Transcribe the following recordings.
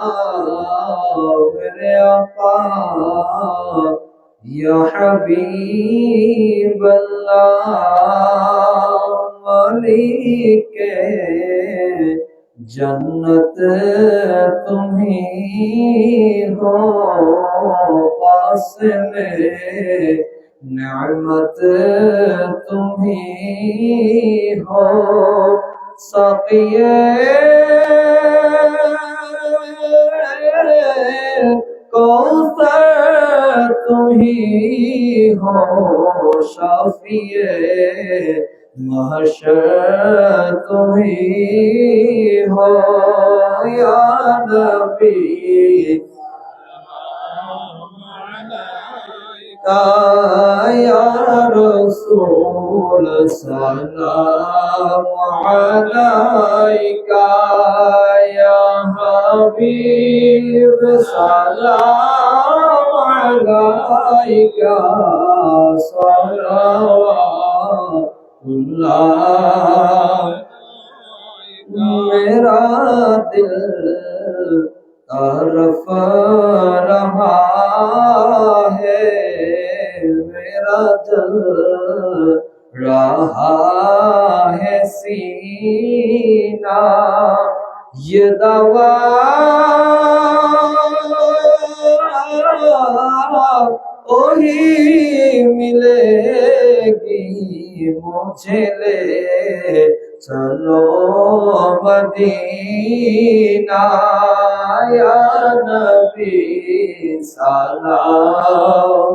میرے آقا یا حبیب اللہ ملی کے جنت تمہیں ہو پاس میں، نعمت تمہیں ہو سقیے کوثر تم ہی ہو شافیے محشر تم ہی ہو یا نبی یا رسول سلام علیکہ یا الحبيب سلام عليك صلوات الله میرا دل طرف رہا দাওয়া ওহি মিলেগি মুঝলে। চলো মদিনা নবী সালাম।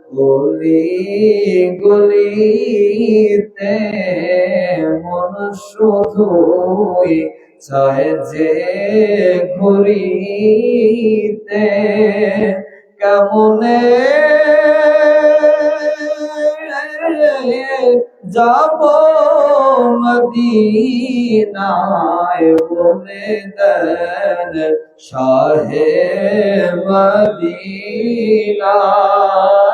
গলি গলিতে মন শুধুই চায় যে ঘুরিতে। কেমনে যাব মদিনায় বলে দেন শাহে মদিনা।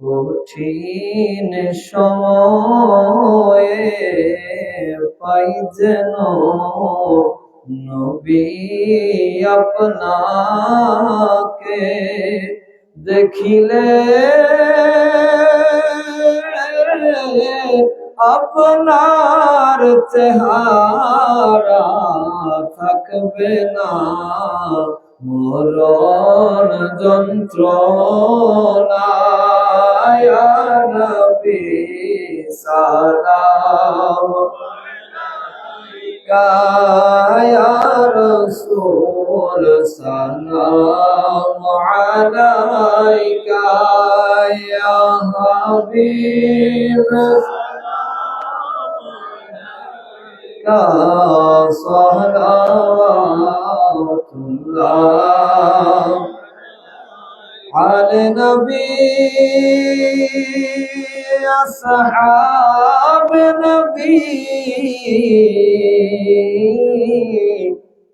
কঠিন সময়ে পাই যেন নবী আপনাকে দেখিলে। আপনার চেহারা থাকবে না। মরণ যন্ত্রণা ya nabi salam ka ya rasul salam alaika ya habib ka salawatullah हाल नबी असहाब नबी।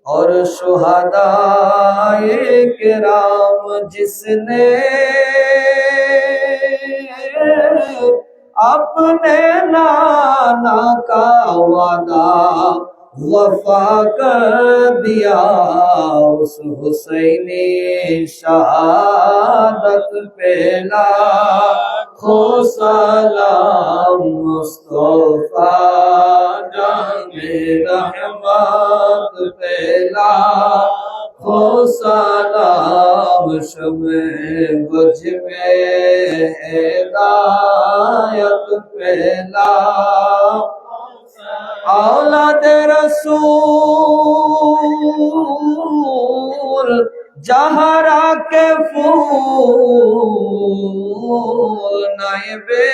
और शुहदाए कराम जिसने अपने नाना का वादा وفا کر دیا اس حسین شہادت پہلا۔ خو سلام مصطفیٰ جان رحمت پہلا۔ خو سلام شمع بج میں ہدایت پہلا۔ আওলাদে রসুল যাহারা কে ফুল নাইবে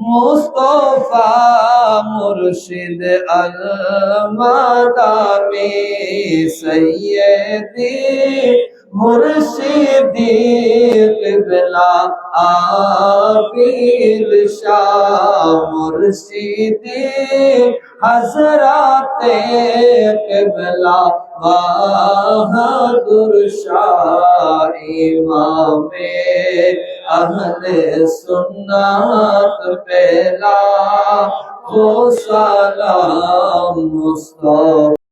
মুস্তফা মুর্শিদ আল মাদামি মুর্শিদিলা আপিল শাহ মুর্শিদি হজরাতে কেবলা বাহাদুর শাহ ইমামে আহলে সুন্নাত পেলা ও সালাম মুস্তাফা